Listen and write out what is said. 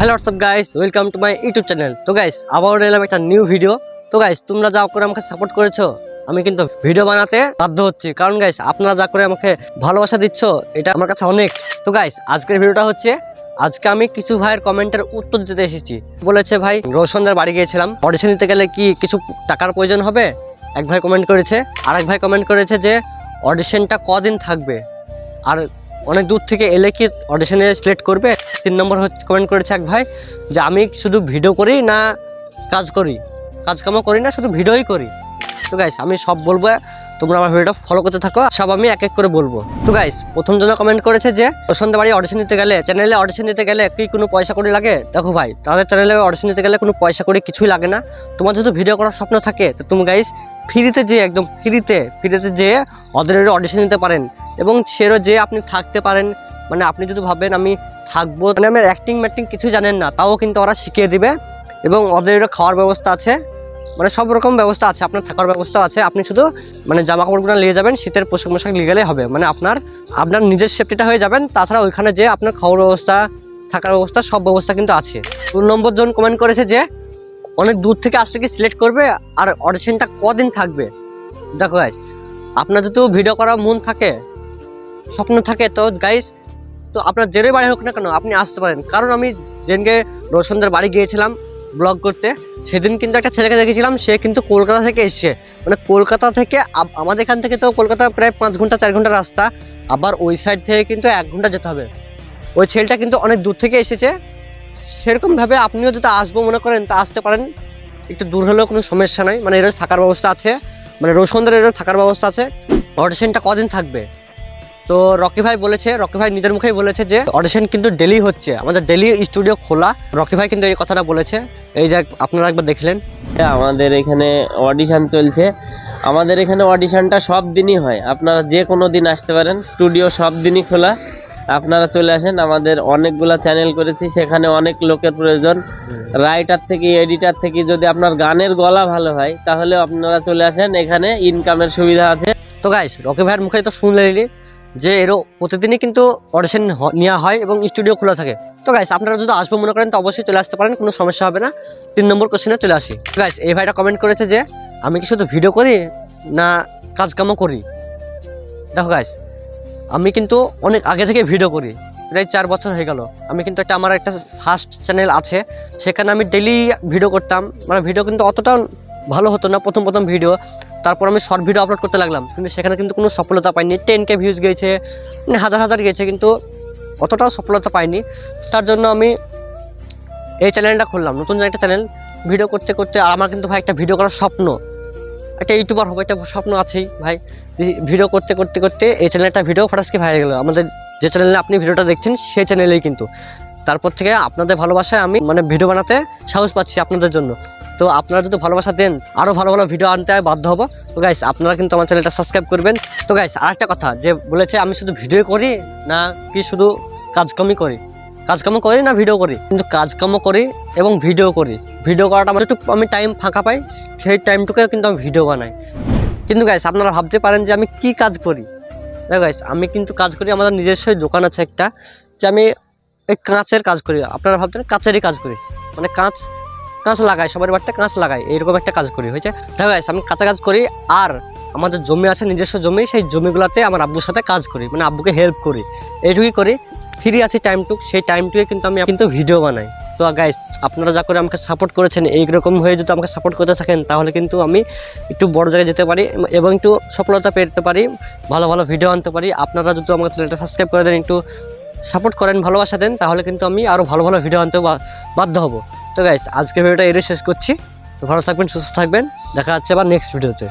Hello WhatsApp guys welcome to my YouTube channel তো guys আবার এলাম একটা নিউ ভিডিও তো গাইস তোমরা যা করে আমাকে সাপোর্ট করেছ, আমি কিন্তু ভিডিও বানাতে বাধ্য হচ্ছি। কারণ গাইস আপনারা যা করে আমাকে ভালোবাসা দিচ্ছ, এটা আমার কাছে অনেক। তো গাইস আজকের ভিডিওটা হচ্ছে, আজকে আমি কিছু ভাইয়ের কমেন্টের উত্তর দিতে এসেছি। বলেছে, ভাই রোশনদের বাড়ি গিয়েছিলাম। অডিশন নিতে গেলে কি কিছু টাকার প্রয়োজন হবে? এক ভাই কমেন্ট করেছে। আর এক ভাই কমেন্ট করেছে যে অডিশনটা কদিন থাকবে? আর অনেক দূর থেকে এলে কি অডিশনে সিলেক্ট করবে? তিন নম্বর কমেন্ট করেছে এক ভাই যে আমি শুধু ভিডিও করি না কাজ করি? কাজকামও করি না, শুধু ভিডিওই করি। তো গাইস আমি সব বলব, তোমরা আমার ভিডিওটা ফলো করতে থাকো, সব আমি এক এক করে বলব। তো গাইস প্রথম জন কমেন্ট করেছে যে সন্ধ্যা বাড়ি অডিশন দিতে গেলে চ্যানেলে অডিশন দিতে গেলে কি কোনো পয়সা করে লাগে? দেখো ভাই, তাদের চ্যানেলে অডিশন দিতে গেলে কোনো পয়সা করে কিছুই লাগে না। তোমার যদি ভিডিও করার স্বপ্ন থাকে, তো তুমি গাইস ফ্রিতে যে একদম ফ্রিতে ফ্রিতে যেয়ে ওদের অডিশন দিতে পারেন। এবং সেরও যে আপনি থাকতে পারেন। মানে আপনি যদি ভাবেন আমি থাকব মানে আমার অ্যাক্টিং ম্যাক্টিং কিছু জানেন না, তাও কিন্তু ওরা শিখিয়ে দিবে এবং ওদের খাওয়ার ব্যবস্থা আছে। মানে সব রকম ব্যবস্থা আছে, আপনার থাকার ব্যবস্থা আছে, আপনি শুধু মানে জামা কাপড়গুলো নিয়ে যাবেন, শীতের পোশাক মোশাক নিয়ে গেলে হবে। মানে আপনার আপনার নিজের সেফটিটা হয়ে যাবেন, তাছাড়া ওইখানে যে আপনার খাওয়ার ব্যবস্থা, থাকার ব্যবস্থা, সব ব্যবস্থা কিন্তু আছে। দু নম্বর জন কমেন্ট করেছে যে, অনেক দূর থেকে আসলে কি সিলেক্ট করবে, আর অডিশনটা কদিন থাকবে? দেখো গাইস আপনার যদি ভিডিও করার মন থাকে, স্বপ্ন থাকে, তো গাইস তো আপনার জেরে বাড়ি হোক না কেন, আপনি আসতে পারেন। কারণ আমি যেদিনকে রোশনদের বাড়ি গিয়েছিলাম ব্লগ করতে। সেদিন কিন্তু একটা ছেলেকে দেখেছিলাম, সে কিন্তু কলকাতা থেকে এসছে। মানে কলকাতা থেকে আমাদের এখান থেকে তো কলকাতা প্রায় পাঁচ ঘণ্টা, চার ঘণ্টা রাস্তা। আবার ওই সাইড থেকে কিন্তু এক ঘণ্টা যেতে হবে। ওই ছেলেটা কিন্তু অনেক দূর থেকে এসেছে। সেরকমভাবে আপনিও যদি আসব মনে করেন, তা আসতে পারেন। একটু দূর হলেও কোনো সমস্যা নাই। মানে এর থাকার ব্যবস্থা আছে। মানে রোশনদের এরও থাকার ব্যবস্থা আছে। অডিশনটা কদিন থাকবে? তো রকি ভাই বলেছে রকি ভাই নিজের মুখেই বলেছে যে অডিশন কিন্তু ডেলি হচ্ছে। আমাদের ডেলি স্টুডিও খোলা। রকি ভাই কিন্তু এই কথাটা বলেছে। এই যে আপনারা একবার দেখলেন। আমাদের এখানে অডিশন চলছে। আমাদের এখানে অডিশনটা সব দিনই হয়। আপনারা যে কোনো দিন আসতে পারেন। স্টুডিও সব দিনই খোলা। আপনারা চলে আসেন। আমাদের অনেকগুলা চ্যানেল করেছি। সেখানে অনেক লোকের প্রয়োজন। রাইটার থেকে এডিটার থেকে যদি আপনার গানের গলা ভালো হয় তাহলে আপনারা চলে আসেন। এখানে ইনকামের সুবিধা আছে। তো গাইস রকি ভাইয়ের মুখে তো শুনলেনি যে এরও প্রতিদিনই কিন্তু অডিশন নেওয়া হয় এবং স্টুডিও খোলা থাকে। তো গাইস আপনারা যদি আসব মনে করেন, তো অবশ্যই চলে আসতে পারেন, কোনো সমস্যা হবে না। তিন নম্বর কোশ্চেনে চলে আসি। গাইস এই ভাইটা কমেন্ট করেছে যে, আমি কি শুধু ভিডিও করি না কাজকামও করি? দেখো গাইস আমি কিন্তু অনেক আগে থেকে ভিডিও করি, প্রায় চার বছর হয়ে গেল। আমি কিন্তু একটা, আমার একটা ফার্স্ট চ্যানেল আছে, সেখানে আমি ডেলি ভিডিও করতাম। মানে ভিডিও কিন্তু অতটা ভালো হতো না, প্রথম প্রথম ভিডিও তারপর আমি শর্ট ভিডিও আপলোড করতে লাগলাম। কিন্তু সেখানে কিন্তু কোনো সফলতা পাইনি। টেন কে ভিউজ গিয়েছে হাজার হাজার গিয়েছে কিন্তু অতটাও সফলতা পাইনি। তার জন্য আমি এই চ্যানেলটা খুললাম। নতুন একটা চ্যানেল ভিডিও করতে করতে আমার কিন্তু ভাই একটা ভিডিও করার স্বপ্ন। একটা ইউটিউবার হবে, একটা স্বপ্ন আছেই ভাই। ভিডিও করতে করতে করতে এই চ্যানেলটা ভিডিও ফটাসকে ভাইরে গেল? আমাদের যে চ্যানেলে আপনি ভিডিওটা দেখছেন, সেই চ্যানেলেই কিন্তু। তারপর থেকে আপনাদের ভালোবাসায় আমি মানে ভিডিও বানাতে সাহস পাচ্ছি আপনাদের জন্য। তো আপনারা যদি ভালোবাসা দেন আরও ভালো ভালো ভিডিও আনতে বাধ্য হব। তো গাইস আপনারা কিন্তু আমার চ্যানেলটা সাবস্ক্রাইব করবেন। তো গাইস আরেকটা কথা, যে বলেছে আমি শুধু ভিডিও করি না কি শুধু কাজকামই করি? কাজকামও করি না ভিডিও করি? কিন্তু কাজকামও করি এবং ভিডিও করি। ভিডিও করাটা আমার একটু, আমি টাইম ফাঁকা পাই, সেই টাইমটুকু কিন্তু আমি ভিডিও বানাই। কিন্তু গাইস আপনারা ভাবতে পারেন যে আমি কি কাজ করি? দেখো গাইস আমি কিন্তু কাজ করি, আমাদের নিজস্ব দোকান আছে একটা, যে আমি এই কাঁচের কাজ করি। আপনারা ভাবতেন কাঁচেরই কাজ করি। মানে কাঁচ কাঁচ লাগাই, সবার বাড়িতে কাঁচ লাগাই, এইরকম একটা কাজ করি, হয়েছে? দেখো আমি কাঁচা কাজ করি, আর আমাদের জমি আছে, নিজস্ব জমি, সেই জমিগুলোতে আমার আব্বুর সাথে কাজ করি মানে আব্বুকে হেল্প করি, এইটুকুই করি ফ্রি আছে টাইমটুক সেই টাইমটুকে কিন্তু আমি কিন্তু ভিডিও বানাই। তো গাইস আপনারা যা করে আমাকে সাপোর্ট করেছেন, এইরকম হয়ে যদি আমাকে সাপোর্ট করতে থাকেন, তাহলে কিন্তু আমি একটু বড় জায়গায় যেতে পারি, এবং একটু সফলতা পেতে পারি, ভালো ভালো ভিডিও আনতে পারি। আপনারা যদি আমাকে চ্যানেলটা সাবস্ক্রাইব করে দেন, একটু সাপোর্ট করেন, ভালোবাসা দেন, তাহলে কিন্তু আমি আরও ভালো ভালো ভিডিও আনতে বাধ্য হব। তো গাইস আজকে ভিডিওটা এটাই শেষ করছি। তো ভালো থাকবেন, সুস্থ থাকবেন। দেখা যাচ্ছে আবার নেক্সট ভিডিওতে